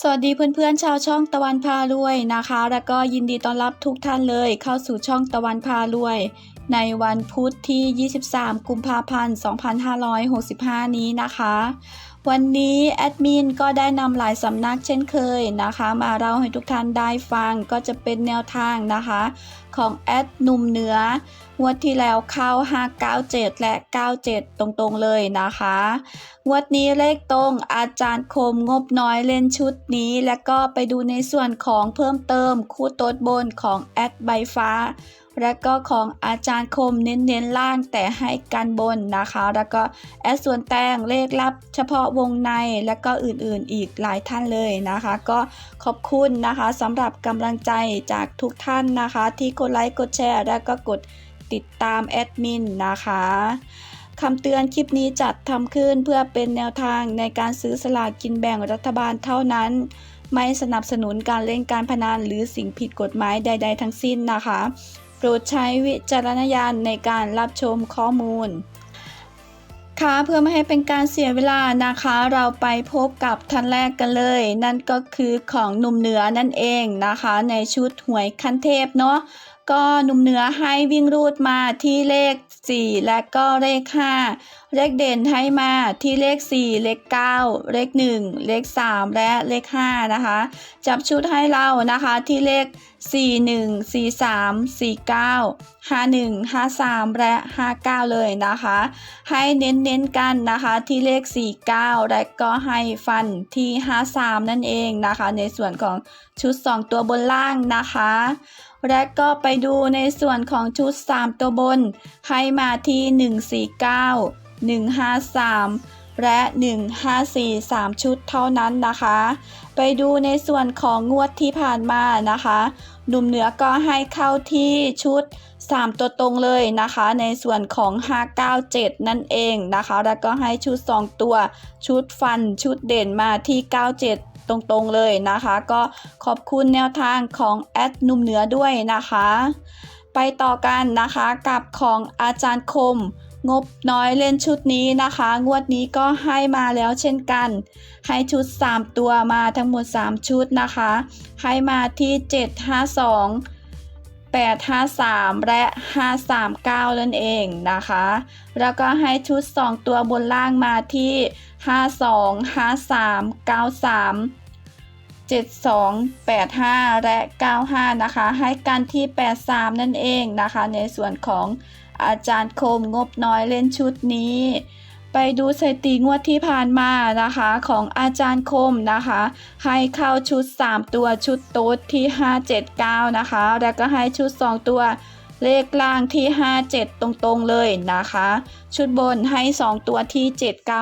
สวัสดีเพื่อนๆชาวช่องตะวันพารวยนะคะ แล้วก็ยินดีต้อนรับทุกท่านเลยเข้าสู่ช่องตะวันพารวย ในวันพุธที่ 23 กุมภาพันธ์ 2565 นี้นะคะ วันนี้แอดมินก็ได้นำหลายสำนักเช่นเคยนะคะ มาเล่าให้ทุกท่านได้ฟังก็จะเป็นแนวทางนะคะ ของแอดหนุ่มเหนืองวดที่แล้วเข้า 597 และ 97 ตรงๆเลยนะคะงวดนี้เลขตรงอาจารย์คมงบน้อยเล่นชุดนี้ แล้วก็ไปดูในส่วนของเพิ่มเติมคู่โต๊ดบนของแอดใบฟ้า และก็ของอาจารย์คมเน้นๆล่างแต่ให้กันบนนะคะ แล้วก็แอดส่วนแต่งเลขลับเฉพาะวงในและก็อื่นๆอีกหลายท่านเลยนะคะ ก็ขอบคุณนะคะสำหรับกำลังใจจากทุกท่านนะคะ ที่กดไลค์กดแชร์ และก็กดติดตามแอดมินนะคะคำเตือนคลิปนี้จัดทำขึ้นเพื่อเป็นแนวทางในการซื้อสลากกินแบ่งรัฐบาลเท่านั้น ไม่สนับสนุนการเล่นการพนันหรือสิ่งผิดกฎหมายใด ๆ ทั้งสิ้นนะคะ รดใช้วิจารณญาณในการรับชมข้อมูล ค่ะเพื่อไม่ให้เป็นการเสียเวลานะคะ เราไปพบกับท่านแรกกันเลย นั่นก็คือของหนุ่มเหนือนั่นเองนะคะ ในชุดหวยคันเทพเนาะ ก็หนุ่มเหนือให้วิ่งรูดมาที่เลข 4 และก็เลข 5 เลขเด่นให้มาที่เลข 4 เลข 9 เลข 1 เลข 3 และเลข 5 นะคะ จับชุดให้เรานะคะที่เลข 41 43 49 51 53 และ 59 เลยนะคะ ให้เน้นๆกันนะคะที่เลข 49 และก็ให้ฟันที่ 53 นั่นเองนะคะ ในส่วนของชุด 2 ตัวบนล่างนะคะ และก็ไปดูในส่วนของชุด 3 ตัวบน ให้มาที่ 149 153 และ 154 3 ชุดเท่านั้นนะคะ ไปดูในส่วนของงวดที่ผ่านมานะคะหนุ่มเหนือก็ให้เข้าที่ชุด 3 ตัวตรงเลยนะคะ ในส่วนของ 597 นั่นเองนะคะ แล้วก็ให้ชุด 2 ตัว ชุดฟันชุดเด่นมาที่ 97 ตรงๆเลยนะคะ ก็ขอบคุณแนวทางของแอดนุ่มเหนือด้วยนะคะ ไปต่อกันนะคะกับของอาจารย์คม งบน้อยเล่นชุดนี้นะคะ งวดนี้ก็ให้มาแล้วเช่นกัน ให้ชุด 3 ตัวมาทั้งหมด 3 ชุดนะคะ ให้มาที่ 752 853 และ 539 นั่นเองนะคะ แล้วก็ให้ชุด 2 ตัวบนล่างมาที่ 52 53 93 72 85 และ 95 นะคะ ให้กันที่ 83 นั่นเองนะคะ ในส่วนของอาจารย์คมงบน้อยเล่นชุดนี้ ไปดูสถิติงวดที่ผ่านมานะคะ ของอาจารย์คมนะคะ ให้เข้าชุด 3 ตัวชุดโต๊ดที่ 579 นะคะ แล้วก็ให้ชุด 2 ตัวเลขล่างที่ 57 ตรงๆเลยนะคะ ชุดบนให้ 2 ตัวที่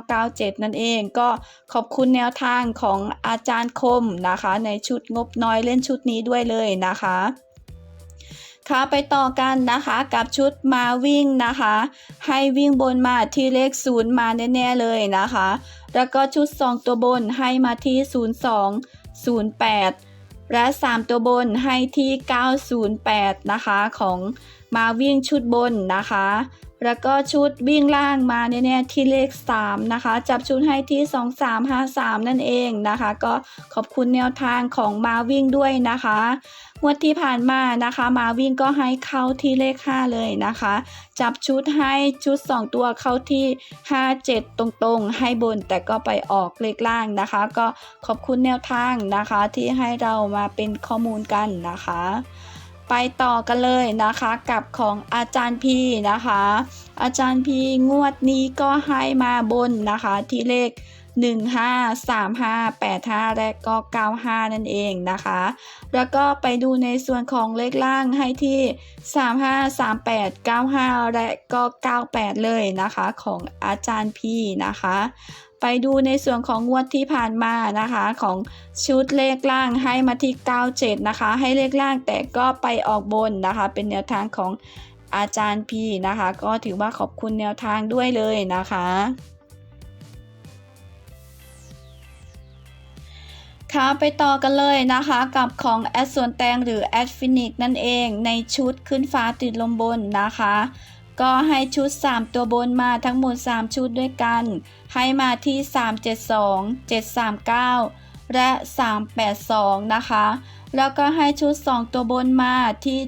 7997 นั่นเองก็ขอบคุณแนวทางของอาจารย์คมนะคะ ในชุดงบน้อยเล่นชุดนี้ด้วยเลยนะคะ ค่ะไปต่อกันนะคะกับชุดมาวิ่งนะคะ ให้วิ่งบนมาที่เลขศูนย์มาแน่ๆเลยนะคะ แล้วก็ชุด 2 ตัวบนให้มาที่ 02 08 และ 3 ตัวบนให้ที่ 908 นะคะของมาวิ่งชุดบนนะคะ แล้วก็ชุดวิ่งล่างมาแน่ๆที่เลข 3 นะคะ จับชุดให้ที่ 2353 นั่นเองนะคะ ก็ขอบคุณแนวทางของมาวิ่งด้วยนะคะงวดที่ผ่านมานะคะ มาวิ่งก็ให้เข้าที่เลข 5 เลยนะคะ จับชุดให้ชุด 2 ตัวเข้าที่ 57 ตรงๆ ให้บนแต่ก็ไปออกเลขล่างนะคะ ก็ขอบคุณแนวทางนะคะที่ให้เรามาเป็นข้อมูลกันนะคะ ไปต่อกันเลยนะคะกับของอาจารย์พีนะคะ อาจารย์พีงวดนี้ก็ให้มาบนนะคะที่เลข 15 35 85 และก็ 95 นั่นเองนะคะ แล้วก็ไปดูในส่วนของเลขล่างให้ที่ 35 38 95 และก็ 98 เลยนะคะของอาจารย์พีนะคะ ไปดูในส่วนของงวดที่ผ่านมานะคะของชุดเลขล่างให้มาที่ 97 นะคะ ให้เลขล่างแต่ก็ไปออกบนนะคะ เป็นแนวทางของอาจารย์พีนะคะ ก็ถือว่าขอบคุณแนวทางด้วยเลยนะคะค่ะไปต่อกันเลยนะคะกับของแอดส่วนแตงหรือแอดฟินิกนั่นเองในชุดขึ้นฟ้าติดลมบนนะคะ ก็ให้ชุด 3 ตัวบนมาทั้งหมด 3 ชุดด้วยกัน ให้มาที่ 372 739 และ 382 นะคะ แล้วก็ให้ชุด 2 ตัวบนมาที่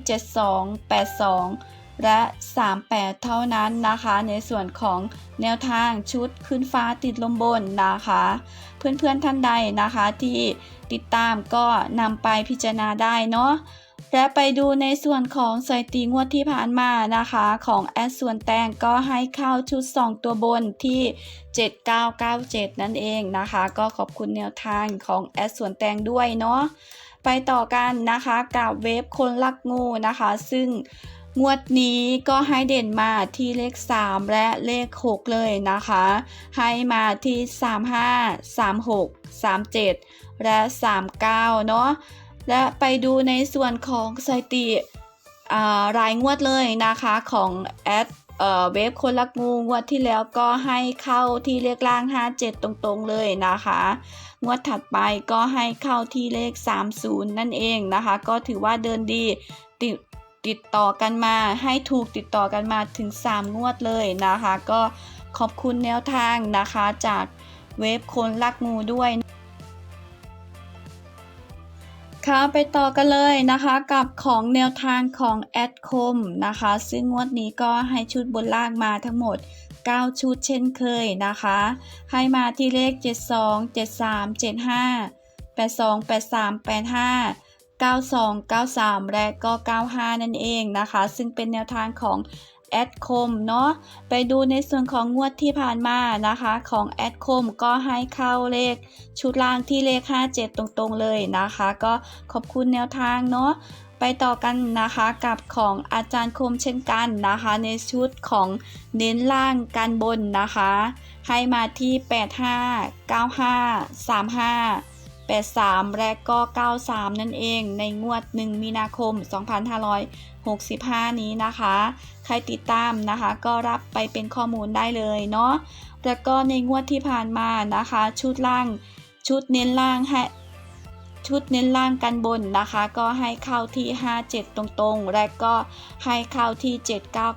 7282 และ 38 เท่านั้นนะคะ ในส่วนของแนวทางชุดขึ้นฟ้าติดลมบนนะคะ เพื่อนๆท่านใดนะคะที่ติดตามก็นำไปพิจารณาได้เนาะ และไปดูในส่วนของสถิติงวดที่ผ่านมานะคะ ของแอดส่วนแตงก็ให้เข้าชุด 2 ตัวบนที่ 7997 นั่นเองนะคะ ก็ขอบคุณแนวทางของแอดส่วนแตงด้วยเนาะไปต่อกันนะคะกับเวฟคนลักงูนะคะ ซึ่งงวดนี้ก็ให้เด่นมาที่เลข 3 และเลข 6 เลยนะคะ ให้มาที่ 35 36 37 และ 39 เนาะ และไปดูในส่วนของสถิติรายงวดเลยนะคะของแอดเอ่อเวฟคนลักงูงวดที่แล้วก็ให้เข้าที่เลขล่าง 57 ตรงๆเลยนะคะ งวดถัดไปก็ให้เข้าที่เลข 30 นั่นเองนะคะ ก็ถือว่าเดินดีติดติดต่อกันมาให้ถูกติดต่อกันมาถึง 3 งวดเลยนะคะ ก็ขอบคุณแนวทางนะคะจากเวฟคนลักงูด้วย ค่ะไปต่อกันเลยนะคะกับของแนวทางของแอดคมนะคะ ซึ่งงวดนี้ก็ให้ชุดบนล่างมาทั้งหมด 9 ชุดเช่นเคยนะคะ ให้มาที่เลข 72 73 75 82 83 85 92 93 และก็ 95 นั่นเองนะคะ ซึ่งเป็นแนวทางของ แอดคมเนาะไปดูในส่วนของงวดที่ผ่านมานะคะของแอดคมก็ให้เข้าเลขชุดล่างที่เลข 57 ตรงๆเลยนะคะ ก็ขอบคุณแนวทางเนาะไปต่อกันนะคะกับของอาจารย์คมเช่นกันนะคะ ในชุดของเน้นล่างการบนนะคะ ให้มาที่ 85 95 35 83 และก็ 93 นั่นเองในงวด 1 มีนาคม 2565 นี้นะคะ ใครติดตามนะคะก็รับไปเป็นข้อมูลได้เลยเนาะแล้วก็ในงวดที่ผ่านมานะคะ ชุดล่างชุดเน้นล่างให้ ชุดเน้นล่างกันบนนะคะ ก็ให้เข้าที่ 57 ตรงๆ และก็ให้เข้าที่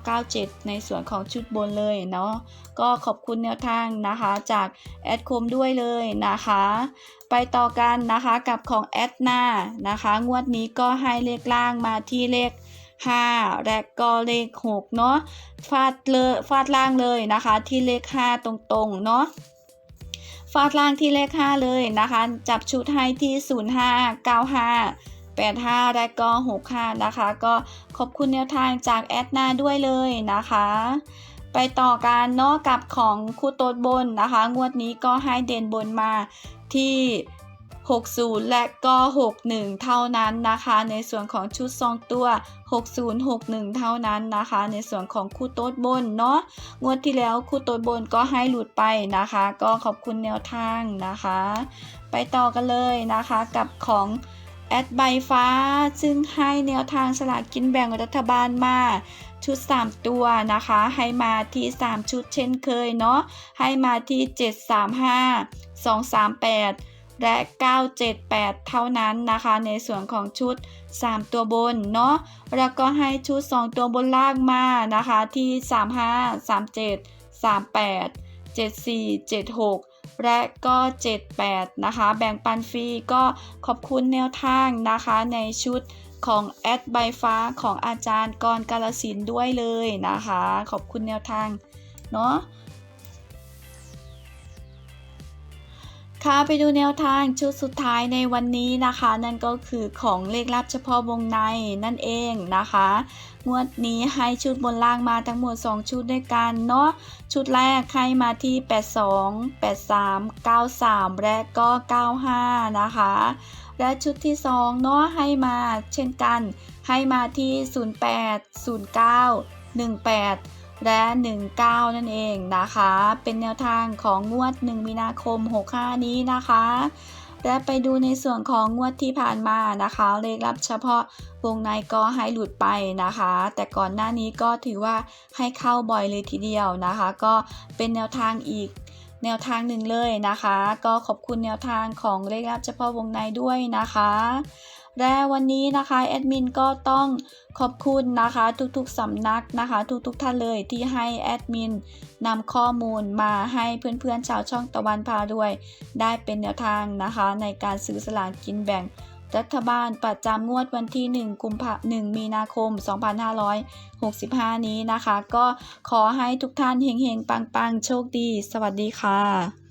7997 ในส่วนของชุดบนเลยเนาะก็ขอบคุณแนวทางนะคะจากแอดคมด้วยเลยนะคะ ไปต่อกันนะคะกับของแอดนานะคะ งวดนี้ก็ให้เลขล่างมาที่เลข5และก็เลข 6 เนาะฟาดเลยฟาดล่างเลยนะคะ ที่เลข 5 ตรงๆ เนาะ ฟาดล่างที่เลข 5 เลยนะคะ จับชุดให้ที่ 05 95 85 และก็ 65 นะคะ ก็ขอบคุณแนวทางจากแอดนาด้วยเลยนะคะ ไปต่อการเนาะกับของคู่โต๊ดบนนะคะ งวดนี้ก็ให้เด่นบนมาที่ 60 และก็ 61 เท่านั้นนะคะ ในส่วนของชุด2ตัว 60 61 เท่านั้นนะคะ ในส่วนของคู่โต๊ดบนเนาะงวดที่แล้วคู่โต๊ดบนก็ให้หลุดไปนะคะ ก็ขอบคุณแนวทางนะคะ ไปต่อกันเลยนะคะกับของแอดใบฟ้า ซึ่งให้แนวทางสลากกินแบ่งรัฐบาลมาชุด 3 ตัวนะคะ ให้มาที่ 3 ชุดเช่นเคยเนาะให้มาที่ 735 238 และ 978 เท่านั้นนะคะ ในส่วนของชุด 3 ตัวบนเนาะแล้วก็ให้ชุด 2 ตัวบนล่างมานะคะที่ 35 37 38 74 76และก็ 78 นะคะ แบ่งปันฟรีก็ขอบคุณแนวทางนะคะในชุดของแอดใบฟ้าของอาจารย์กรกาลสินด้วยเลยนะคะ ขอบคุณแนวทางเนาะ ค่ะไปดูแนวทางชุดสุดท้ายในวันนี้นะคะ นั่นก็คือของเลขลับเฉพาะวงในนั่นเองนะคะงวดนี้ให้ชุดบนล่างมาทั้งหมด 2 ชุดด้วยกันเนาะชุดแรกให้มาที่ 82 83 93 และก็ 95 นะคะ และชุดที่2เนาะให้มาเช่นกัน ให้มาที่ 08 09 18 และ 19 นั่นเองนะคะ เป็นแนวทางของงวด 1 มีนาคม 65 นี้นะคะ และไปดูในส่วนของงวดที่ผ่านมานะคะ เลขลับเฉพาะวงในก็ให้หลุดไปนะคะ แต่ก่อนหน้านี้ก็ถือว่าให้เข้าบ่อยเลยทีเดียวนะคะ ก็เป็นแนวทางอีกแนวทางหนึ่งเลยนะคะ ก็ขอบคุณแนวทางของเลขลับเฉพาะวงในด้วยนะคะ และวันนี้นะคะแอดมินก็ต้องขอบคุณนะคะทุกๆสำนักนะคะ ทุกๆท่านเลยที่ให้แอดมินนำข้อมูลมาให้เพื่อนๆชาวช่องตะวันพารวย ได้เป็นแนวทางนะคะ ในการซื้อสลากกินแบ่งรัฐบาลประจำงวดวันที่ 1 กุมภา1มีนาคม 2565 นี้นะคะ ก็ขอให้ทุกท่านเฮงๆ ปังๆ โชคดี สวัสดีค่ะ